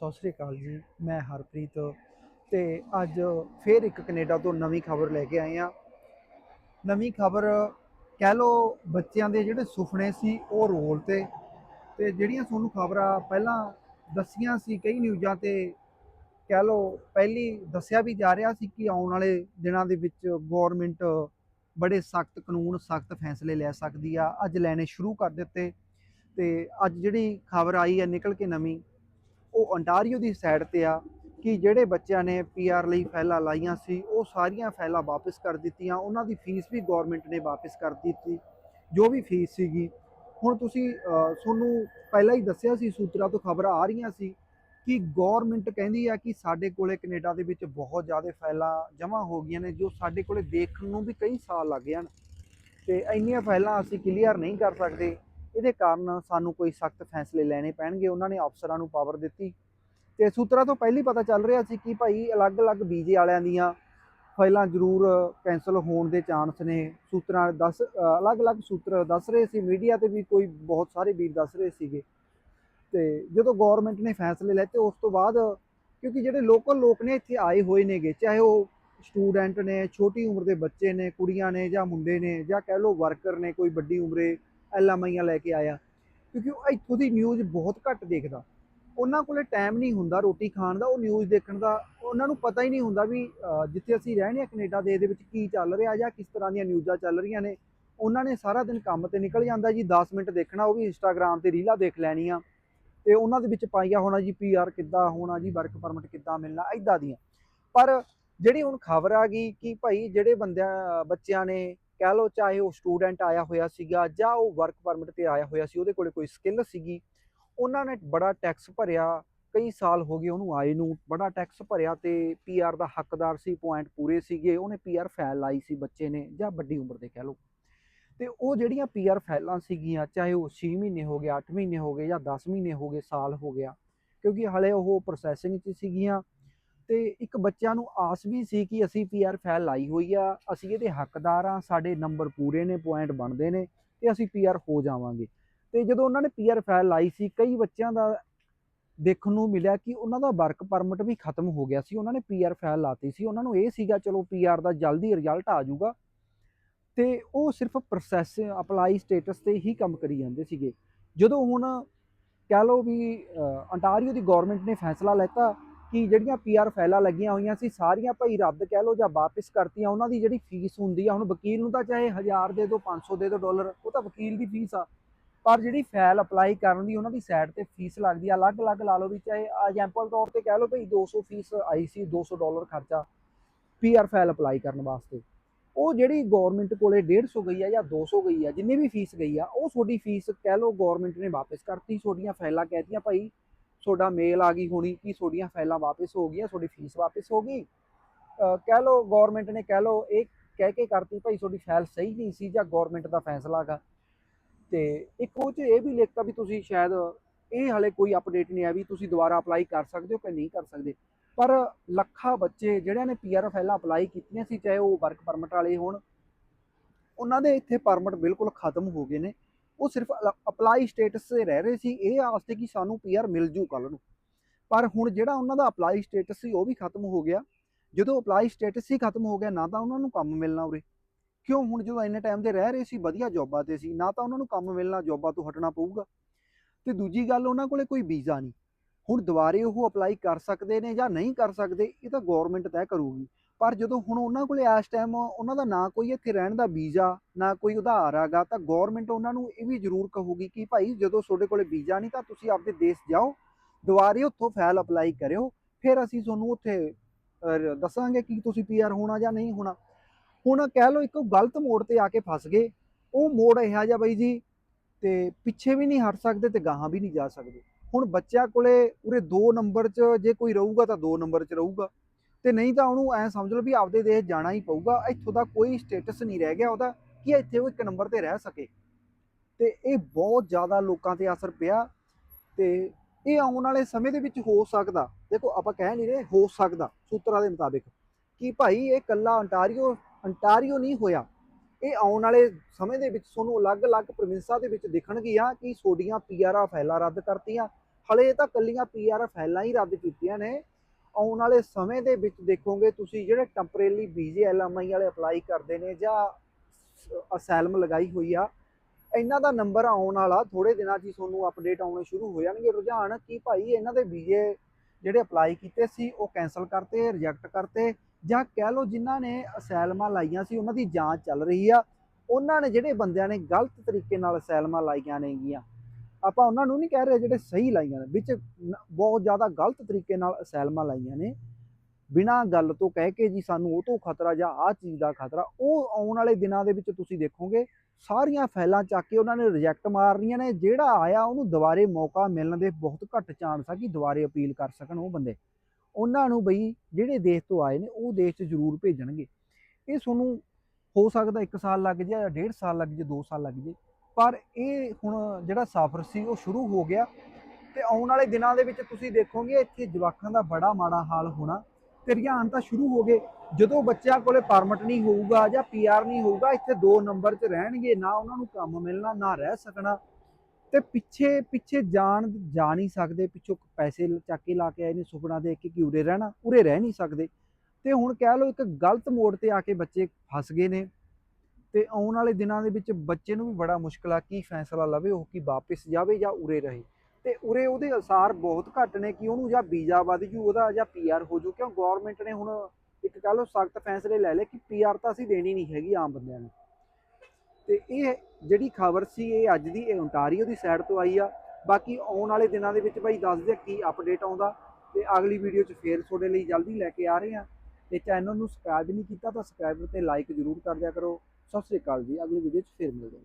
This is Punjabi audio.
ਸਤਿ ਸ੍ਰੀ ਅਕਾਲ ਜੀ, ਮੈਂ ਹਰਪ੍ਰੀਤ ਤੇ ਅੱਜ ਫੇਰ ਇੱਕ ਕੈਨੇਡਾ ਤੋਂ ਨਵੀਂ ਖਬਰ ਲੈ ਕੇ ਆਏ ਆ ਨਵੀਂ ਖਬਰ ਕਹਿ ਲੋ ਬੱਚਿਆਂ ਦੇ ਜਿਹੜੇ ਸੁਪਨੇ ਸੀ ਉਹ ਰੋਲ ਤੇ ਤੇ ਜਿਹੜੀਆਂ ਤੁਹਾਨੂੰ ਖਬਰਾਂ ਪਹਿਲਾਂ ਦੱਸੀਆਂ ਸੀ ਕਈ ਨਿਊਜ਼ਾਂ ਤੇ ਕਹਿ ਲੋ ਪਹਿਲੀ ਦੱਸਿਆ ਵੀ ਜਾ ਰਿਹਾ ਸੀ ਕਿ ਆਉਣ ਵਾਲੇ ਦਿਨਾਂ ਦੇ ਵਿੱਚ ਗਵਰਨਮੈਂਟ ਬੜੇ ਸਖਤ ਕਾਨੂੰਨ, ਸਖਤ ਫੈਸਲੇ ਲੈ ਸਕਦੀ ਆ। ਅੱਜ ਲੈਣੇ ਸ਼ੁਰੂ ਕਰ ਦਿੱਤੇ ਤੇ ਅੱਜ ਜਿਹੜੀ ਖਬਰ ਆਈ ਹੈ ਨਿਕਲ ਕੇ ਨਵੀਂ ਉਹ ontario ਦੀ ਸਾਈਡ ਤੇ ਆ ਕਿ ਜਿਹੜੇ ਬੱਚਿਆਂ ਨੇ ਪੀਆਰ ਲਈ ਫਾਈਲਾਂ ਲਾਈਆਂ ਸੀ, ਉਹ ਸਾਰੀਆਂ ਫਾਈਲਾਂ ਵਾਪਸ ਕਰ ਦਿੱਤੀਆਂ, ਉਹਨਾਂ ਦੀ ਫੀਸ ਵੀ ਗਵਰਨਮੈਂਟ ਨੇ ਵਾਪਸ ਕਰ ਦਿੱਤੀ, ਜੋ ਵੀ ਫੀਸ ਸੀਗੀ। ਹੁਣ ਤੁਸੀਂ ਤੁਹਾਨੂੰ ਪਹਿਲਾਂ ਹੀ ਦੱਸਿਆ ਸੀ, ਸੂਤਰਾਂ ਤੋਂ ਖਬਰਾਂ ਆ ਰਹੀਆਂ ਸੀ ਕਿ ਗਵਰਨਮੈਂਟ ਕਹਿੰਦੀ ਆ ਕਿ ਸਾਡੇ ਕੋਲੇ ਕੈਨੇਡਾ ਦੇ ਵਿੱਚ ਬਹੁਤ ਜ਼ਿਆਦਾ ਫਾਈਲਾਂ ਜਮ੍ਹਾਂ ਹੋ ਗਈਆਂ ਨੇ, ਜੋ ਸਾਡੇ ਕੋਲੇ ਦੇਖਣ ਨੂੰ ਵੀ ਕਈ ਸਾਲ ਲੱਗ ਜਾਣ। ਤੇ ਇੰਨੀਆਂ ਫਾਈਲਾਂ ਅਸੀਂ ਕਲੀਅਰ ਨਹੀਂ ਕਰ ਸਕਦੇ। ਇਹਦੇ ਕਾਰਨ ਸਾਨੂੰ ਕੋਈ ਸਖਤ ਫੈਸਲੇ ਲੈਣੇ ਪੈਣਗੇ। ਉਹਨਾਂ ਨੇ ਅਫਸਰਾਂ ਨੂੰ ਪਾਵਰ ਦਿੱਤੀ। ਤੇ ਸੂਤਰਾਂ ਤੋਂ ਪਹਿਲੀ ਪਤਾ ਚੱਲ ਰਿਹਾ ਸੀ ਕਿ ਭਾਈ ਅਲੱਗ-ਅਲੱਗ ਵੀਜ਼ੇ ਵਾਲਿਆਂ ਦੀਆਂ ਫਾਈਲਾਂ ਜ਼ਰੂਰ ਕੈਨਸਲ ਹੋਣ ਦੇ ਚਾਂਸ ਨੇ। ਸੂਤਰਾਂ ਦੱਸ, ਅਲੱਗ-ਅਲੱਗ ਸੂਤਰ ਦੱਸ ਰਹੇ ਸੀ। ਮੀਡੀਆ ਤੇ ਵੀ ਕੋਈ ਬਹੁਤ ਸਾਰੇ ਵੀਰ ਦੱਸ ਰਹੇ ਸੀਗੇ। ਤੇ ਜਦੋਂ ਗਵਰਨਮੈਂਟ ਨੇ ਫੈਸਲੇ ਲੈਤੇ ਉਸ ਤੋਂ ਬਾਅਦ ਕਿਉਂਕਿ ਜਿਹੜੇ ਲੋਕਲ ਲੋਕ ਨੇ ਇੱਥੇ ਆਏ ਹੋਏ ਨੇਗੇ, ਚਾਹੇ ਉਹ ਸਟੂਡੈਂਟ ਨੇ, ਛੋਟੀ ਉਮਰ ਦੇ ਬੱਚੇ ਨੇ, ਕੁੜੀਆਂ ਨੇ ਜਾਂ ਮੁੰਡੇ ਨੇ ਜਾਂ ਕਹਿ ਲਓ ਵਰਕਰ ਨੇ, ਕੋਈ ਵੱਡੀ ਉਮਰੇ ਐਲਐਮਆਈਆਂ ਲੈ ਕੇ ਆਇਆ। ਕਿਉਂਕਿ ਉਹ ਇੱਥੋਂ ਦੀ ਨਿਊਜ਼ ਬਹੁਤ ਘੱਟ ਦੇਖਦਾ। ਉਹਨਾਂ ਕੋਲੇ ਟਾਈਮ ਨਹੀਂ ਹੁੰਦਾ ਰੋਟੀ ਖਾਣ ਦਾ, ਉਹ ਨਿਊਜ਼ ਦੇਖਣ ਦਾ। ਉਹਨਾਂ ਨੂੰ ਪਤਾ ਹੀ ਨਹੀਂ ਹੁੰਦਾ ਵੀ ਜਿੱਥੇ ਅਸੀਂ ਰਹਿੰਦੇ ਆ ਕੈਨੇਡਾ ਦੇ ਵਿੱਚ ਕੀ ਚੱਲ ਰਿਹਾ ਜਾਂ ਕਿਸ ਤਰ੍ਹਾਂ ਦੀਆਂ ਨਿਊਜ਼ਾਂ ਚੱਲ ਰਹੀਆਂ ਨੇ। ਉਹਨਾਂ ਨੇ ਸਾਰਾ ਦਿਨ ਕੰਮ ਤੇ ਨਿਕਲ ਜਾਂਦਾ ਜੀ। 10 ਮਿੰਟ ਦੇਖਣਾ, ਉਹ ਵੀ ਇੰਸਟਾਗ੍ਰam ਤੇ ਰੀਲਾਂ ਦੇਖ ਲੈਣੀਆਂ। ਤੇ ਉਹਨਾਂ ਦੇ ਵਿੱਚ ਪਾਈਆ ਹੋਣਾ ਜੀ ਪੀਆਰ ਕਿੱਦਾਂ ਹੋਣਾ ਜੀ ਵਰਕ ਪਰਮਿਟ ਕਿੱਦਾਂ ਮਿਲਣਾ ਐਦਾਂ ਦੀਆਂ। ਪਰ ਜਿਹੜੀ ਹੁਣ ਖਬਰ ਆ ਗਈ ਕਿ ਭਾਈ ਜਿਹੜੇ ਬੰਦਿਆਂ, ਬੱਚਿਆਂ ਨੇ ਕਹਿ ਲਓ ਚਾਹੇ ਉਹ ਸਟੂਡੈਂਟ ਆਇਆ ਹੋਇਆ ਸੀਗਾ ਜਾਂ ਉਹ ਵਰਕ ਪਰਮਿਟ ਤੇ ਆਇਆ ਹੋਇਆ ਸੀ, ਉਹਦੇ ਕੋਲੇ ਕੋਈ ਸਕਿੱਲ ਸੀਗੀ, ਉਹਨਾਂ ਨੇ ਬੜਾ ਟੈਕਸ ਭਰਿਆ, ਕਈ ਸਾਲ ਹੋ ਗਏ ਉਹਨੂੰ ਆਏ ਨੂੰ, ਬੜਾ ਟੈਕਸ ਭਰਿਆ ਤੇ ਪੀਆਰ ਦਾ ਹੱਕਦਾਰ ਸੀ ਪੁਆਇੰਟ ਪੂਰੇ ਸੀਗੇ, ਉਹਨੇ ਪੀਆਰ ਫਾਈਲ ਲਾਈ ਸੀ ਬੱਚੇ ਨੇ ਜਾਂ ਵੱਡੀ ਉਮਰ ਦੇ ਕਹਿ ਲਓ। ਤੇ ਉਹ ਜਿਹੜੀਆਂ ਪੀਆਰ ਫਾਈਲਾਂ ਸੀਗੀਆਂ, ਚਾਹੇ ਉਹ 6 ਮਹੀਨੇ ਹੋ ਗਏ 8 ਮਹੀਨੇ ਹੋ ਗਏ ਜਾਂ 10 ਮਹੀਨੇ ਹੋ ਗਏ, ਸਾਲ ਹੋ ਗਿਆ, ਕਿਉਂਕਿ ਹਲੇ ਉਹ ਪ੍ਰੋਸੈਸਿੰਗ 'ਚ ਸੀਗੀਆਂ ਤੇ ਇੱਕ ਬੱਚਿਆਂ ਨੂੰ ਆਸ ਵੀ ਸੀ ਕਿ ਅਸੀਂ ਪੀਆਰ ਫਾਈਲ ਲਾਈ ਹੋਈ ਆ, ਅਸੀਂ ਇਹਦੇ ਹੱਕਦਾਰ ਆ, ਸਾਡੇ ਨੰਬਰ ਪੂਰੇ ਨੇ ਪੁਆਇੰਟ ਬਣਦੇ ਨੇ ਤੇ ਅਸੀਂ ਪੀਆਰ ਹੋ ਜਾਵਾਂਗੇ। ਤੇ ਜਦੋਂ ਉਹਨਾਂ ਨੇ ਪੀਆਰ ਫਾਈਲ ਲਾਈ ਸੀ, ਕਈ ਬੱਚਿਆਂ ਦਾ ਦੇਖਣ ਨੂੰ ਮਿਲਿਆ ਕਿ ਉਹਨਾਂ ਦਾ ਵਰਕ ਪਰਮਿਟ ਵੀ ਖਤਮ ਹੋ ਗਿਆ ਸੀ, ਉਹਨਾਂ ਨੇ ਪੀਆਰ ਫਾਈਲ ਲਾਤੀ ਸੀ। ਉਹਨਾਂ ਨੂੰ ਇਹ ਸੀਗਾ, ਚਲੋ ਪੀਆਰ ਦਾ ਜਲਦੀ ਰਿਜ਼ਲਟ ਆ ਜਾਊਗਾ। ਤੇ ਉਹ ਸਿਰਫ ਪ੍ਰੋਸੈਸ ਅਪਲਾਈ ਸਟੇਟਸ ਤੇ ਹੀ ਕੰਮ ਕਰੀ ਜਾਂਦੇ ਸੀਗੇ। ਜਦੋਂ ਹੁਣ ਕਹਿ ਲਓ ਵੀ ਅੰਟਾਰੀਓ ਦੀ ਗਵਰਨਮੈਂਟ ਨੇ ਫੈਸਲਾ ਲੈਤਾ ਕਿ ਜਿਹੜੀਆਂ ਪੀਆਰ ਫਾਈਲਾਂ ਲੱਗੀਆਂ ਹੋਈਆਂ ਸੀ, ਸਾਰੀਆਂ ਭਾਈ ਰੱਦ ਕਹਿ ਲਓ ਜਾਂ ਵਾਪਸ ਕਰਤੀਆਂ, ਉਹਨਾਂ ਦੀ ਜਿਹੜੀ ਫੀਸ ਹੁੰਦੀ ਆ, ਹੁਣ ਵਕੀਲ ਨੂੰ ਤਾਂ ਚਾਹੇ 1000 ਦੇ ਦਿਓ 500 ਦੇ ਦਿਓ ਡਾਲਰ, ਉਹ ਤਾਂ ਵਕੀਲ ਦੀ ਫੀਸ ਆ। ਪਰ ਜਿਹੜੀ ਫਾਈਲ ਅਪਲਾਈ ਕਰਨ ਦੀ, ਉਹਨਾਂ ਦੀ ਸਾਈਡ ਤੇ ਫੀਸ ਲੱਗਦੀ ਆ, ਅਲੱਗ-ਅਲੱਗ ਲਾ ਲਓ ਵੀ ਚਾਹੇ ਐਗਜ਼ਾਮਪਲ ਤੌਰ ਤੇ ਕਹਿ ਲਓ ਭਈ 200 ਫੀਸ ਆਈ ਸੀ 200 ਡਾਲਰ ਖਰਚਾ ਪੀਆਰ ਫਾਈਲ ਅਪਲਾਈ ਕਰਨ ਵਾਸਤੇ। ਉਹ ਜਿਹੜੀ ਗਵਰਨਮੈਂਟ ਕੋਲੇ 150 ਗਈ ਆ ਜਾਂ 200 ਗਈ ਆ, ਜਿੰਨੀ ਵੀ ਫੀਸ ਗਈ ਆ, ਉਹ ਤੁਹਾਡੀ ਫੀਸ ਕਹਿ ਲਓ ਗਵਰਨਮੈਂਟ ਨੇ ਵਾਪਸ ਕਰਤੀ, ਤੁਹਾਡੀਆਂ ਫਾਈਲਾਂ ਕਹਿਤੀਆਂ ਭਾਈ। ਤੁਹਾਡਾ ਮੇਲ ਆ ਗਈ ਹੋਣੀ ਕਿ ਤੁਹਾਡੀਆਂ ਫਾਈਲਾਂ ਵਾਪਸ ਹੋ ਗਈਆਂ, ਤੁਹਾਡੀ ਫੀਸ ਵਾਪਸ ਹੋ ਗਈ। ਕਹਿ ਲਓ ਗਵਰਨਮੈਂਟ ਨੇ ਕਹਿ ਲਓ ਇਹ ਕਹਿ ਕੇ ਕਰਤੀ ਭਾਈ ਤੁਹਾਡੀ ਫਾਈਲ ਸਹੀ ਨਹੀਂ ਸੀ ਜਾਂ ਗਵਰਨਮੈਂਟ ਦਾ ਫੈਸਲਾ ਹੈਗਾ। ਤੇ ਇੱਕ ਉਹ ਚ ਇਹ ਵੀ ਲਿਖਤਾ ਵੀ ਤੁਸੀਂ ਸ਼ਾਇਦ ਇਹ ਹਲੇ ਕੋਈ ਅਪਡੇਟ ਨਹੀਂ ਆ ਵੀ ਤੁਸੀਂ ਦੁਬਾਰਾ ਅਪਲਾਈ ਕਰ ਸਕਦੇ ਹੋ ਕਿ ਨਹੀਂ ਕਰ ਸਕਦੇ। ਪਰ ਲੱਖਾਂ ਬੱਚੇ ਜਿਹੜਿਆਂ ਨੇ ਪੀਆਰ ਫਾਈਲਾਂ ਅਪਲਾਈ ਕੀਤੀਆਂ ਸੀ, ਚਾਹੇ ਉਹ ਵਰਕ ਪਰਮਿਟ ਵਾਲੇ ਹੋਣ, ਉਹਨਾਂ ਦੇ ਇੱਥੇ ਪਰਮਿਟ ਬਿਲਕੁਲ ਖਤਮ ਹੋ ਗਏ ਨੇ। ਉਹ ਸਿਰਫ ਅਪਲਾਈ ਸਟੇਟਸ ਤੇ ਰਹਿ ਰਹੇ ਸੀ, ਇਹ ਆਸ ਤੇ ਕਿ ਸਾਨੂੰ ਪੀਆਰ ਮਿਲ ਜੂ ਕੱਲ ਨੂੰ। ਪਰ ਹੁਣ ਜਿਹੜਾ ਉਹਨਾਂ ਦਾ ਅਪਲਾਈ ਸਟੇਟਸ ਸੀ, ਉਹ ਵੀ ਖਤਮ ਹੋ ਗਿਆ। ਜਦੋਂ ਅਪਲਾਈ ਸਟੇਟਸ ਹੀ ਖਤਮ ਹੋ ਗਿਆ, ਨਾ ਤਾਂ ਉਹਨਾਂ ਨੂੰ ਕੰਮ ਮਿਲਣਾ ਉਰੇ। ਕਿਉਂ? ਹੁਣ ਜਦੋਂ ਇੰਨੇ ਟਾਈਮ ਦੇ ਰਹਿ ਰਹੇ ਸੀ, ਵਧੀਆ ਜੌਬਾਂ ਤੇ ਸੀ, ਨਾ ਤਾਂ ਉਹਨਾਂ ਨੂੰ ਕੰਮ ਮਿਲਣਾ ਜੌਬਾਂ ਤੋਂ ਹਟਣਾ ਪਊਗਾ। ਤੇ ਦੂਜੀ ਗੱਲ, ਉਹਨਾਂ ਕੋਲੇ ਕੋਈ ਵੀਜ਼ਾ ਨਹੀਂ। ਹੁਣ ਦੁਬਾਰੇ ਉਹ ਅਪਲਾਈ ਕਰ ਸਕਦੇ ਨੇ ਜਾਂ ਨਹੀਂ ਕਰ ਸਕਦੇ, ਇਹ ਤਾਂ ਗਵਰਨਮੈਂਟ ਤੈਅ ਕਰੂਗੀ। ਪਰ ਜਦੋਂ ਹੁਣ ਉਹਨਾਂ ਕੋਲੇ ਇਸ ਟਾਈਮ ਉਹਨਾਂ ਦਾ ਨਾ ਕੋਈ ਇੱਥੇ ਰਹਿਣ ਦਾ ਵੀਜ਼ਾ, ਨਾ ਕੋਈ ਉਧਾਰ ਆਗਾ ਤਾਂ ਗਵਰਨਮੈਂਟ ਉਹਨਾਂ ਨੂੰ ਇਹ ਵੀ ਜ਼ਰੂਰ ਕਹੂਗੀ ਕਿ ਭਾਈ ਜਦੋਂ ਤੁਹਾਡੇ ਕੋਲੇ ਵੀਜ਼ਾ ਨਹੀਂ ਤਾਂ ਤੁਸੀਂ ਆਪਦੇ ਦੇਸ਼ ਜਾਓ, ਦੁਬਾਰੇ ਉੱਥੋਂ ਫਾਈਲ ਅਪਲਾਈ ਕਰਿਓ, ਫਿਰ ਅਸੀਂ ਤੁਹਾਨੂੰ ਉੱਥੇ ਦੱਸਾਂਗੇ ਕਿ ਤੁਸੀਂ ਪੀਆਰ ਹੋਣਾ ਜਾਂ ਨਹੀਂ ਹੋਣਾ। ਹੁਣ ਕਹਿ ਲਓ ਇੱਕ ਗਲਤ ਮੋੜ ਤੇ ਆ ਕੇ ਫਸ ਗਏ, ਉਹ ਮੋੜ ਇਹੋ ਜਿਹਾ ਬਾਈ ਜੀ, ਤੇ ਪਿੱਛੇ ਵੀ ਨਹੀਂ ਹਟ ਸਕਦੇ ਤੇ ਗਾਹਾਂ ਵੀ ਨਹੀਂ ਜਾ ਸਕਦੇ। ਹੁਣ ਬੱਚਿਆਂ ਕੋਲੇ ਉਰੇ 2 ਨੰਬਰ 'ਚ ਜੇ ਕੋਈ ਰਹੂਗਾ ਤਾਂ 2 ਨੰਬਰ 'ਚ ਰਹੂਗਾ। ਤੇ ਨਹੀਂ ਤਾਂ ਉਹਨੂੰ ਐ ਸਮਝ ਲਓ ਵੀ ਆਪਦੇ ਦੇਸ਼ ਜਾਣਾ ਹੀ ਪਊਗਾ, ਇੱਥੋਂ ਦਾ ਕੋਈ ਸਟੇਟਸ ਨਹੀਂ ਰਹਿ ਗਿਆ ਉਹਦਾ, ਕਿ ਇੱਥੇ ਉਹ ਇੱਕ ਨੰਬਰ ਤੇ ਰਹਿ ਸਕੇ। ਤੇ ਇਹ ਬਹੁਤ ਜ਼ਿਆਦਾ ਲੋਕਾਂ ਤੇ ਅਸਰ ਪਿਆ ਤੇ ਇਹ ਆਉਣ ਵਾਲੇ ਸਮੇਂ ਦੇ ਵਿੱਚ ਹੋ ਸਕਦਾ, ਦੇਖੋ ਆਪਾਂ ਕਹਿ ਨਹੀਂ ਰਹੇ, ਹੋ ਸਕਦਾ, ਸੂਤਰਾਂ ਦੇ ਮੁਤਾਬਿਕ, ਕਿ ਭਾਈ ਇਹ ਕੱਲਾ ਅੰਟਾਰੀਓ ਅੰਟਾਰੀਓ ਨਹੀਂ ਹੋਇਆ। ਇਹ ਆਉਣ ਵਾਲੇ ਸਮੇਂ ਦੇ ਵਿੱਚ ਤੁਹਾਨੂੰ ਅਲੱਗ-ਅਲੱਗ ਪ੍ਰੋਵਿੰਸਾਂ ਦੇ ਵਿੱਚ ਦਿਖਣਗੀਆਂ ਕਿ ਤੁਹਾਡੀਆਂ ਪੀਆਰਆ ਫਾਈਲਾਂ ਰੱਦ ਕਰਤੀਆਂ। ਹਲੇ ਤਾਂ ਕੱਲੀਆਂ ਪੀਆਰ ਫਾਈਲਾਂ ਹੀ ਰੱਦ ਕੀਤੀਆਂ ਨੇ ਆਉਣ ਵਾਲੇ ਸਮੇਂ ਦੇ ਵਿੱਚ ਦੇਖੋਗੇ ਤੁਸੀਂ ਜਿਹੜੇ ਟੈਂਪਰੇਰੀ ਵੀਜ਼ੇ ਐਲਐਮਆਈ ਵਾਲੇ ਅਪਲਾਈ ਕਰਦੇ ਨੇ ਜਾਂ ਅਸੈਲਮ ਲਗਾਈ ਹੋਈ ਆ, ਇਹਨਾਂ ਦਾ ਨੰਬਰ ਆਉਣ ਵਾਲਾ ਥੋੜੇ ਦਿਨਾਂ 'ਚ ਹੀ ਤੁਹਾਨੂੰ ਅਪਡੇਟ ਆਉਣੇ ਸ਼ੁਰੂ ਹੋ ਜਾਣਗੇ। ਰੁਝਾਨ ਕਿ ਭਾਈ ਇਹਨਾਂ ਦੇ ਵੀਜ਼ੇ ਜਿਹੜੇ ਅਪਲਾਈ ਕੀਤੇ ਸੀ, ਉਹ ਕੈਨਸਲ ਕਰਤੇ ਰਿਜੈਕਟ ਕਰਤੇ ਜਾਂ ਕਹਿ ਲਓ ਜਿਨ੍ਹਾਂ ਨੇ ਅਸੈਲਮਾਂ ਲਾਈਆਂ ਸੀ, ਉਹਨਾਂ ਦੀ ਜਾਂਚ ਚੱਲ ਰਹੀ ਆ। ਉਹਨਾਂ ਨੇ ਜਿਹੜੇ ਬੰਦਿਆਂ ਨੇ ਗਲਤ ਤਰੀਕੇ ਨਾਲ ਅਸੈਲਮਾਂ ਲਾਈਆਂ ਨੇਗੀਆਂ। ਆਪਾਂ ਉਹਨਾਂ ਨੂੰ ਨਹੀਂ ਕਹਿ ਰਹੇ ਜਿਹੜੇ ਸਹੀ ਲਾਈਆਂ ਨੇ, ਵਿੱਚ ਨ- ਬਹੁਤ ਜ਼ਿਆਦਾ ਗਲਤ ਤਰੀਕੇ ਨਾਲ ਅਸੈਲਮਾਂ ਲਾਈਆਂ ਨੇ। ਬਿਨਾਂ ਗੱਲ ਤੋਂ ਕਹਿ ਕੇ ਜੀ ਸਾਨੂੰ ਉਹ ਤੋਂ ਖਤਰਾ ਜਾਂ ਆਹ ਚੀਜ਼ ਦਾ ਖਤਰਾ, ਉਹ ਆਉਣ ਵਾਲੇ ਦਿਨਾਂ ਦੇ ਵਿੱਚ ਤੁਸੀਂ ਦੇਖੋਗੇ, ਸਾਰੀਆਂ ਫਾਈਲਾਂ ਚੱਕ ਕੇ ਉਹਨਾਂ ਨੇ ਰਿਜੈਕਟ ਮਾਰਨੀਆਂ ਨੇ, ਜਿਹੜਾ ਆਇਆ ਉਹਨੂੰ ਦੁਬਾਰੇ ਮੌਕਾ ਮਿਲਣ ਦੇ ਬਹੁਤ ਘੱਟ ਚਾਂਸ ਆ ਕਿ ਦੁਬਾਰੇ ਅਪੀਲ ਕਰ ਸਕਣ ਉਹ ਬੰਦੇ। ਉਹਨਾਂ ਨੂੰ ਬਈ ਜਿਹੜੇ ਦੇਸ਼ ਤੋਂ ਆਏ ਨੇ, ਉਹ ਦੇਸ਼ 'ਚ ਜ਼ਰੂਰ ਭੇਜਣਗੇ। ਇਹ ਤੁਹਾਨੂੰ ਹੋ ਸਕਦਾ 1 ਸਾਲ ਲੱਗ ਜਾਏ ਜਾਂ 1.5 ਸਾਲ ਲੱਗ ਜਾਏ 2 ਸਾਲ ਲੱਗ ਜਾਏ। ਪਰ ਇਹ ਹੁਣ ਜਿਹੜਾ ਸਫ਼ਰ ਸੀ ਉਹ ਸ਼ੁਰੂ ਹੋ ਗਿਆ ਤੇ ਆਉਣ ਵਾਲੇ ਦਿਨਾਂ ਦੇ ਵਿੱਚ ਤੁਸੀਂ ਦੇਖੋਗੇ ਇੱਥੇ ਜਵਾਕਾਂ ਦਾ ਬੜਾ ਮਾੜਾ ਹਾਲ ਹੋਣਾ ਤੇ ਰੁਝਾਨ ਤਾਂ ਸ਼ੁਰੂ ਹੋ ਗਏ। ਜਦੋਂ ਬੱਚਿਆਂ ਕੋਲੇ ਪਰਮਿਟ ਨਹੀਂ ਹੋਊਗਾ ਜਾਂ ਪੀਆਰ ਨਹੀਂ ਹੋਊਗਾ, ਇੱਥੇ ਦੋ ਨੰਬਰ 'ਚ ਰਹਿਣਗੇ, ਨਾ ਉਹਨਾਂ ਨੂੰ ਕੰਮ ਮਿਲਣਾ, ਨਾ ਰਹਿ ਸਕਣਾ। ਤੇ ਪਿੱਛੇ ਪਿੱਛੇ ਜਾਣ, ਜਾ ਨਹੀਂ ਸਕਦੇ, ਪਿੱਛੋਂ ਪੈਸੇ ਚੱਕ ਕੇ ਲਾ ਕੇ ਆਏ ਨੇ ਸੁਪਨਾ ਦੇਖ ਕੇ ਕਿ ਉਰੇ ਰਹਿਣਾ, ਉਰੇ ਰਹਿ ਨਹੀਂ ਸਕਦੇ। ਤੇ ਹੁਣ ਕਹਿ ਲਓ ਇੱਕ ਗਲਤ ਮੋੜ ਤੇ ਆ ਕੇ ਬੱਚੇ ਫਸ ਗਏ ਨੇ। ਤੇ ਆਉਣ ਵਾਲੇ ਦਿਨਾਂ ਦੇ ਵਿੱਚ ਬੱਚੇ ਨੂੰ ਵੀ ਬੜਾ ਮੁਸ਼ਕਲ ਆ, ਕੀ ਫੈਸਲਾ ਲਵੇ, ਉਹ ਕਿ ਵਾਪਸ ਜਾਵੇ ਜਾਂ ਉਰੇ ਰਹੇ। ਤੇ ਉਰੇ ਉਹਦੇ ਅਸਾਰ ਬਹੁਤ ਘੱਟ ਨੇ, ਕਿ ਉਹਨੂੰ ਜਾਂ ਵੀਜ਼ਾ ਵੱਧ ਜੂ, ਉਹਦਾ ਜਾਂ ਪੀਆਰ ਹੋ ਜੂ, ਕਿਉਂ ਗਵਰਨਮੈਂਟ ਨੇ ਹੁਣ ਇੱਕ ਕਹ ਲਓ ਸਖਤ ਫੈਸਲੇ ਲੈ ਲਏ ਕਿ ਪੀਆਰ ਤਾਂ ਅਸੀਂ ਦੇਣੀ ਨਹੀਂ ਹੈਗੀ ਆਮ ਬੰਦਿਆਂ ਨੂੰ। ਤੇ ਇਹ ਜਿਹੜੀ ਖਬਰ ਸੀ, ਇਹ ਅੱਜ ਦੀ, ਇਹ ਓਨਟਾਰੀਓ ਦੀ ਸਾਈਡ ਤੋਂ ਆਈ ਆ। ਬਾਕੀ ਆਉਣ ਵਾਲੇ ਦਿਨਾਂ ਦੇ ਵਿੱਚ ਭਾਈ ਦੱਸਦੇ ਆ ਕੀ ਅਪਡੇਟ ਆਉਂਦਾ। ਤੇ ਅਗਲੀ ਵੀਡੀਓ 'ਚ ਫੇਰ ਤੁਹਾਡੇ ਲਈ ਜਲਦੀ ਲੈ ਕੇ ਆ ਰਹੇ ਹਾਂ ਤੇ ਚੈਨਲ ਨੂੰ ਸਬਸਕ੍ਰਾਈਬ ਨਹੀਂ ਕੀਤਾ ਤਾਂ ਸਬਸਕ੍ਰਾਈਬ ਤੇ ਲਾਈਕ ਜ਼ਰੂਰ ਕਰ ਦਿਆ ਕਰੋ। ਸਤਿ ਸ੍ਰੀ ਅਕਾਲ ਜੀ ਅਗਲੀ ਵੀਡੀਓ 'ਚ ਫੇਰ ਮਿਲਦੇ ਹਾਂ।